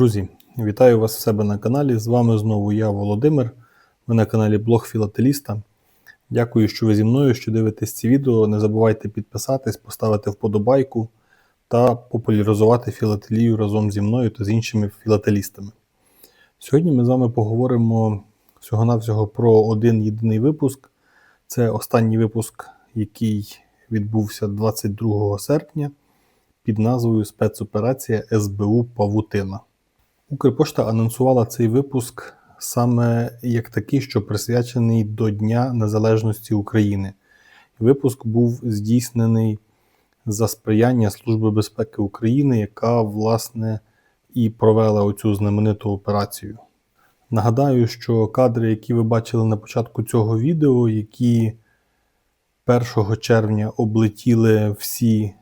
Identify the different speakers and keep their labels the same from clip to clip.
Speaker 1: Друзі, вітаю вас в себе на каналі. З вами знову я, Володимир. Ви на каналі Блог Філателіста. Дякую, що ви зі мною, що дивитесь ці відео. Не забувайте підписатись, поставити вподобайку та популяризувати філателію разом зі мною та з іншими філателістами. Сьогодні ми з вами поговоримо всього-навсього про один єдиний випуск. Це останній випуск, який відбувся 22 серпня під назвою Спецоперація СБУ Павутина. Укрпошта анонсувала цей випуск саме як такий, що присвячений до Дня Незалежності України. Випуск був здійснений за сприяння Служби безпеки України, яка, власне, і провела оцю знамениту операцію. Нагадаю, що кадри, які ви бачили на початку цього відео, які 1 червня облетіли всі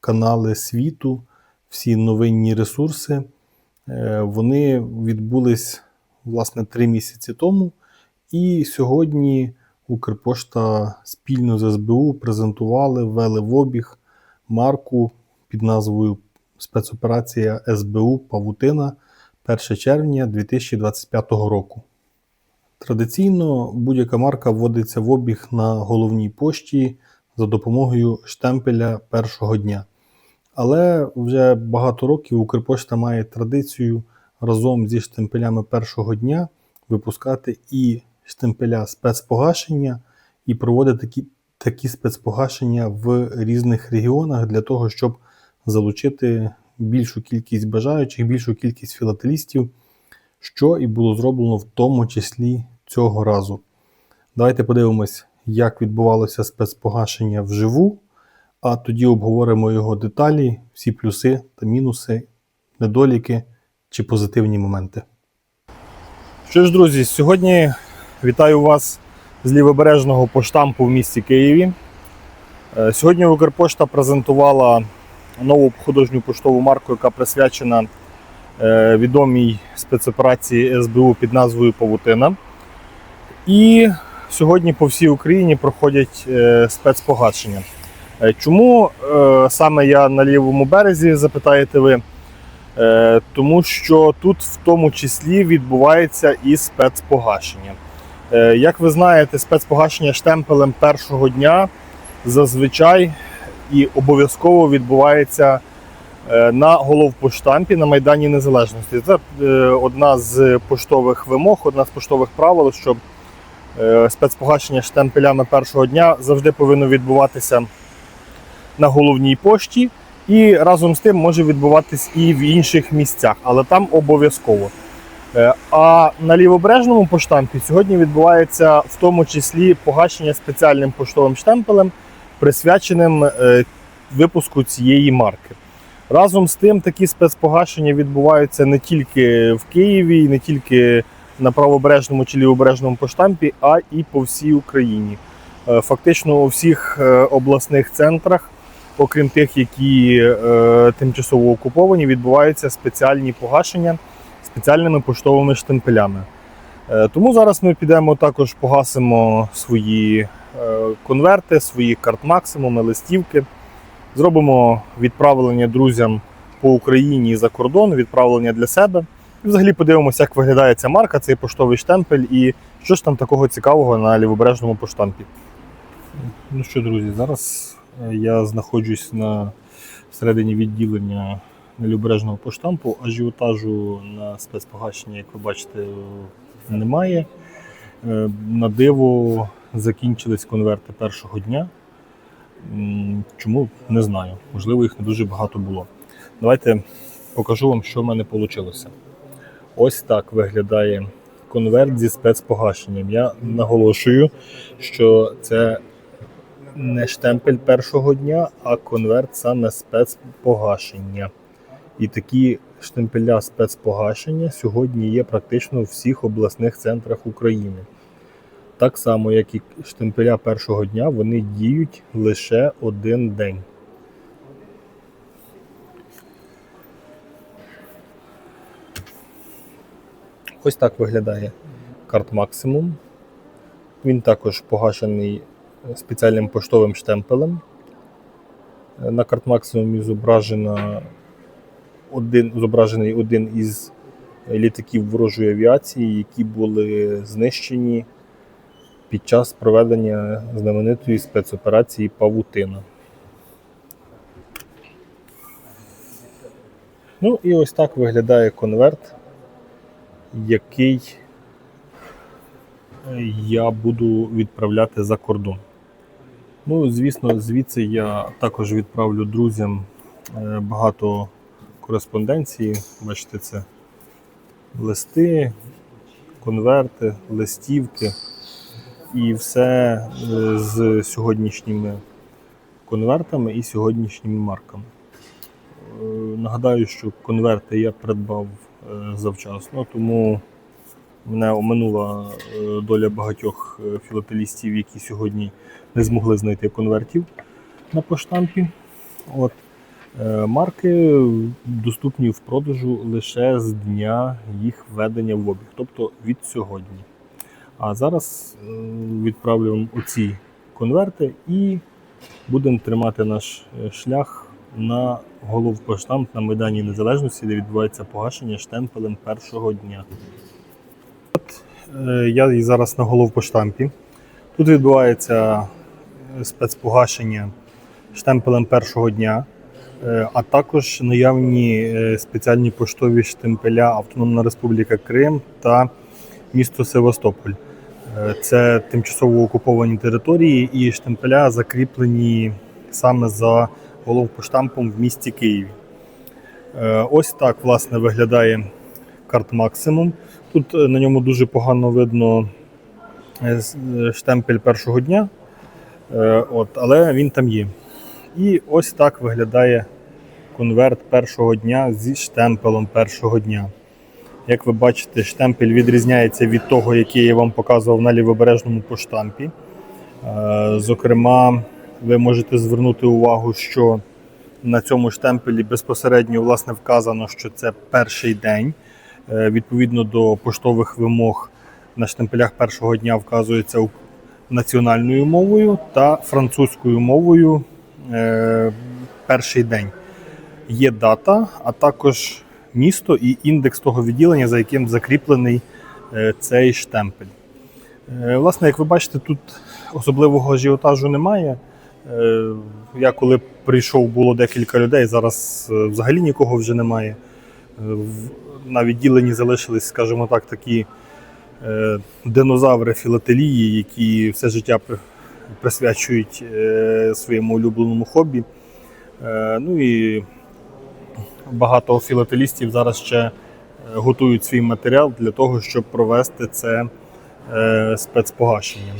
Speaker 1: канали світу, всі новинні ресурси, вони відбулись власне три місяці тому. І сьогодні Укрпошта спільно з СБУ презентували, ввели в обіг марку під назвою Спецоперація СБУ Павутина 1 червня 2025 року. Традиційно будь-яка марка вводиться в обіг на головній пошті за допомогою штемпеля першого дня. Але вже багато років Укрпошта має традицію разом зі штемпелями першого дня випускати і штемпеля спецпогашення, і проводити такі, такі спецпогашення в різних регіонах для того, щоб залучити більшу кількість бажаючих, більшу кількість філателістів, що і було зроблено в тому числі цього разу. Давайте подивимось, як відбувалося спецпогашення вживу, а тоді обговоримо його деталі, всі плюси та мінуси, недоліки чи позитивні моменти. Що ж, друзі, сьогодні вітаю вас з лівобережного поштампу в місті Києві. Е, Сьогодні Укрпошта презентувала нову художню поштову марку, яка присвячена е, відомій спецоперації СБУ під назвою Павутина. І сьогодні по всій Україні проходять е, спецпогашення. Е, Чому е, саме я на лівому березі, запитаєте ви? Е, Тому що тут в тому числі відбувається і спецпогашення. Як ви знаєте, спецпогашення штемпелем першого дня зазвичай і обов'язково відбувається на головпоштампі на Майдані Незалежності. Це одна з поштових вимог, одна з поштових правил, що е, спецпогашення штемпелями першого дня завжди повинно відбуватися на головній пошті. І разом з тим може відбуватись і в інших місцях, але там обов'язково. Е, А на лівобережному поштампі сьогодні відбувається в тому числі погашення спеціальним поштовим штемпелем, присвяченим е, випуску цієї марки. Разом з тим, такі спецпогашення відбуваються не тільки в Києві, не тільки на правобережному чи лівобережному поштампі, а і по всій Україні. Е, Фактично у всіх обласних центрах окрім тих, які е, тимчасово окуповані, відбуваються спеціальні погашення спеціальними поштовими штемпелями. Е, тому зараз ми підемо також погасимо свої е, конверти, свої карт-максимуми, листівки. Зробимо відправлення друзям по Україні і за кордон, відправлення для себе. І взагалі подивимося, як виглядає ця марка, цей поштовий штемпель і що ж там такого цікавого на лівобережному поштампі. Ну що, друзі, зараз я знаходжусь на всередині відділення лівобережного поштампу. Ажіотажу на спецпогашення, як ви бачите, немає. Е, На диво закінчились конверти першого дня. Чому не знаю. Можливо, їх не дуже багато було. Давайте покажу вам, що в мене вийшло. Ось так виглядає конверт зі спецпогашенням. Я наголошую, що це не штемпель першого дня, а конверт саме спецпогашення. І такі штемпеля спецпогашення сьогодні є практично у всіх обласних центрах України. Так само, як і штемпеля першого дня, вони діють лише один день. Ось так виглядає карт максимум. Він також погашений спеціальним поштовим штемпелем. На карт максимумі зображена один, зображений один із літаків ворожої авіації, які були знищені під час проведення знаменитої спецоперації Павутина. Ну і ось так виглядає конверт, який е, я буду відправляти за кордон. Ну, звісно, звідси я також відправлю друзям е, багато кореспонденції. Бачите, це листи, конверти, листівки і все е, з сьогоднішніми конвертами і сьогоднішніми марками. Е, Нагадаю, що конверти я придбав завчасно, тому мене оминула е, доля багатьох е, філателістів, які сьогодні не змогли знайти конвертів на поштампі. От. Е, Марки доступні в продажу лише з дня їх введення в обіг, тобто від сьогодні. А зараз е, відправлю оці конверти і будемо тримати наш шлях на головпоштамп на Майдані Незалежності, де відбувається погашення штемпелем першого дня. Е, я і зараз на головпоштампі. Тут відбувається е, спецпогашення штемпелем першого дня, е, а також наявні спеціальні поштові штемпеля Автономна Республіка Крим та місто Севастополь. Це тимчасово окуповані території і штемпеля закріплені саме за головпоштампом в місті Києві. Ось так власне виглядає карт Максимум. Тут е, на ньому дуже погано видно е, е, штемпель першого дня, от, але він там є. І ось так виглядає конверт першого дня зі штемпелем першого дня. Як ви бачите, штемпель відрізняється від того, який я вам показував на лівобережному поштампі. Зокрема, ви можете звернути увагу, що на цьому штемпелі безпосередньо власне вказано, що це перший день. Е, Відповідно до поштових вимог на штемпелях першого дня вказується національною мовою та французькою мовою е, перший день. Є дата, а також місто і індекс того відділення, за яким закріплений е, цей штемпель. Власне, як ви бачите, тут особливого ажіотажу немає. Я коли прийшов, було декілька людей, зараз взагалі нікого вже немає. На відділенні залишились, скажімо так, такі е, динозаври філателії, які все життя присвячують е, своєму улюбленому хобі. Е, Ну і багато філателістів зараз ще готують свій матеріал для того, щоб провести це спецпогашення.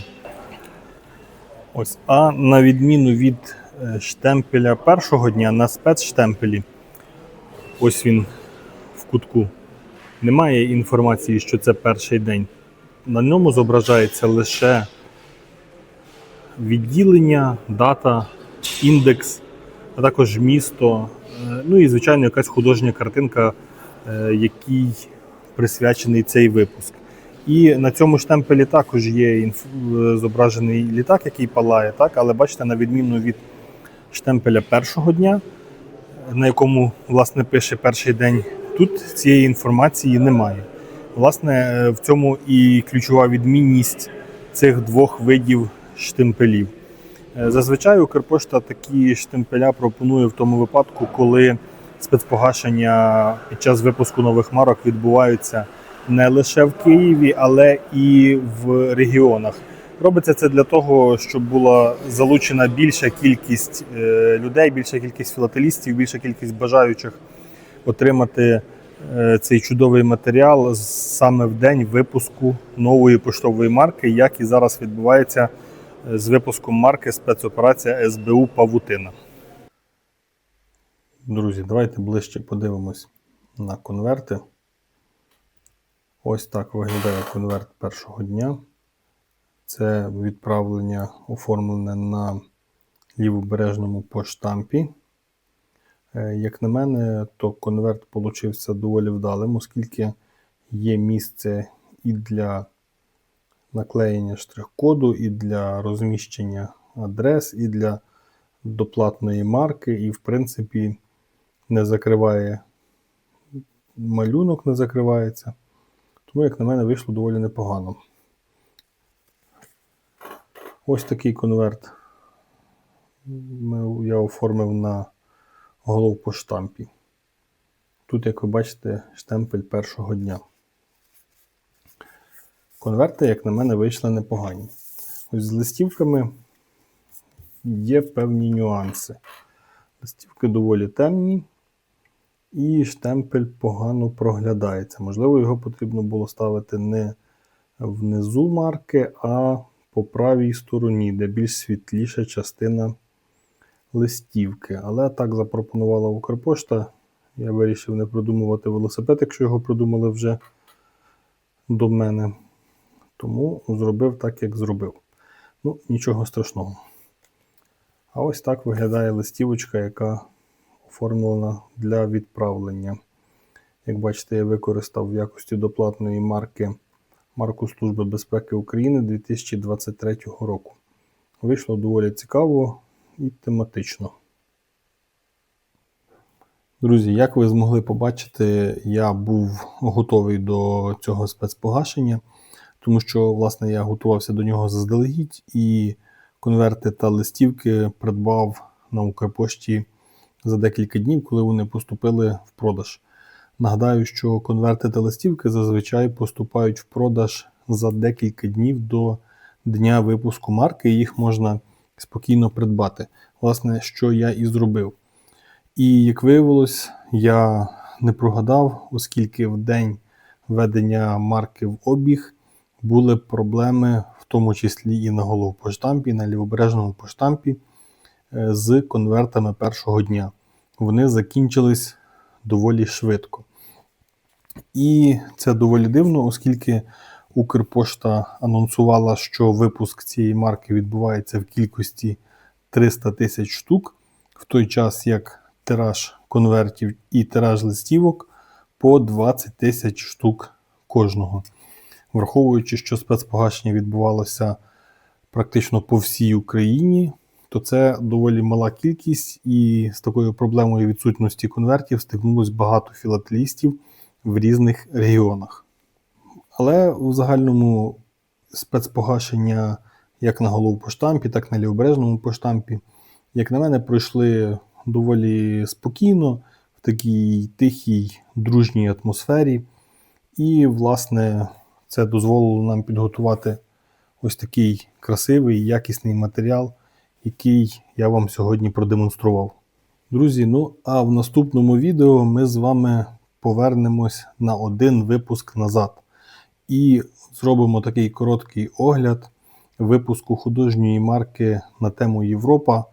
Speaker 1: Ось, а на відміну від штемпеля першого дня на спецштемпелі, ось він кутку. Немає інформації, що це перший день. На ньому зображається лише відділення, дата, індекс, а також місто. е, Ну і, звичайно, якась художня картинка, е, якій присвячений цей випуск. І на цьому штемпелі також є інф- е, зображений літак, який палає, так? але бачите, на відміну від штемпеля першого дня, на якому власне пише перший день, тут цієї інформації немає. Власне, е, в цьому і ключова відмінність цих двох видів штемпелів. Е, Зазвичай Укрпошта такі штемпеля пропонує в тому випадку, коли спецпогашення під час випуску нових марок відбуваються не лише в Києві, але і в регіонах. Робиться це для того, щоб була залучена більша кількість е, людей, більша кількість філателістів, більша кількість бажаючих отримати е, цей чудовий матеріал саме в день випуску нової поштової марки, як і зараз відбувається е, з випуском марки спецоперація СБУ Павутина. Друзі, давайте ближче подивимось на конверти. Ось так виглядає конверт першого дня. Це відправлення оформлене на лівобережному поштампі. Е, Як на мене, то конверт получився доволі вдалим, оскільки є місце і для наклеєння штрих-коду, і для розміщення адрес, і для доплатної марки, і, в принципі, не закриває малюнок не закривається. Тому, як на мене, вийшло доволі непогано. Ось такий конверт я оформив на головпоштампі. Тут, як ви бачите, штемпель першого дня. Конверти, як на мене, вийшли непогані. Ось з листівками є певні нюанси. Листівки доволі темні, і штемпель погано проглядається. Можливо, його потрібно було ставити не внизу марки, а по правій стороні, де більш світліша частина листівки. Але так запропонувала Укрпошта. Я вирішив не продумувати велосипед, якщо його придумали вже до мене. Тому зробив так, як зробив. Ну, нічого страшного. А ось так виглядає листівочка, яка оформлена для відправлення. Як бачите, я використав в якості доплатної марки марку Служби безпеки України 2023 року. Вийшло доволі цікаво і тематично. Друзі, як ви змогли побачити, я був готовий до цього спецпогашення, тому що, власне, я готувався до нього заздалегідь і конверти та листівки придбав на Укрпошті за декілька днів, коли вони поступили в продаж. Нагадаю, що конверти та листівки зазвичай поступають в продаж за декілька днів до дня випуску марки, їх можна спокійно придбати. Власне, що я і зробив. І як виявилось, я не прогадав, оскільки в день введення марки в обіг були проблеми, в тому числі і на головпоштампі, і на лівобережному поштампі е, з конвертами першого дня. Вони закінчились доволі швидко. І це доволі дивно, оскільки Укрпошта анонсувала, що випуск цієї марки відбувається в кількості 300 тисяч штук, в той час як тираж конвертів і тираж листівок по 20 тисяч штук кожного. Враховуючи, що спецпогашення відбувалося практично по всій Україні, то це доволі мала кількість, і з такою проблемою відсутності конвертів стикнулось багато філателістів в різних регіонах. Але у загальному спецпогашення як на головпоштампі, так і на лівобережному поштампі, як на мене, пройшли доволі спокійно, в такій тихій, дружній атмосфері. І, власне, це дозволило нам підготувати ось такий красивий, якісний матеріал, який я вам сьогодні продемонстрував. Друзі, ну а в наступному відео ми з вами повернемось на один випуск назад і зробимо такий короткий огляд випуску художньої марки на тему Європа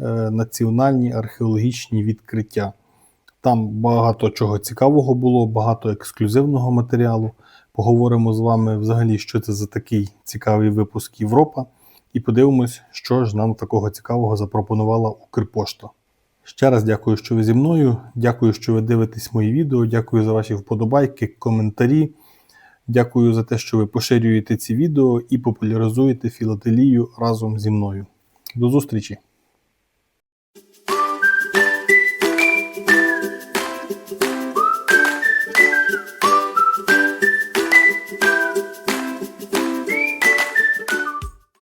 Speaker 1: е, національні археологічні відкриття. Там багато чого цікавого було, багато ексклюзивного матеріалу. Поговоримо з вами взагалі, що це за такий цікавий випуск Європа, і подивимось, що ж нам такого цікавого запропонувала Укрпошта. Ще раз дякую, що ви зі мною. Дякую, що ви дивитесь мої відео. Дякую за ваші вподобайки, коментарі. Дякую за те, що ви поширюєте ці відео і популяризуєте філателію разом зі мною. До зустрічі!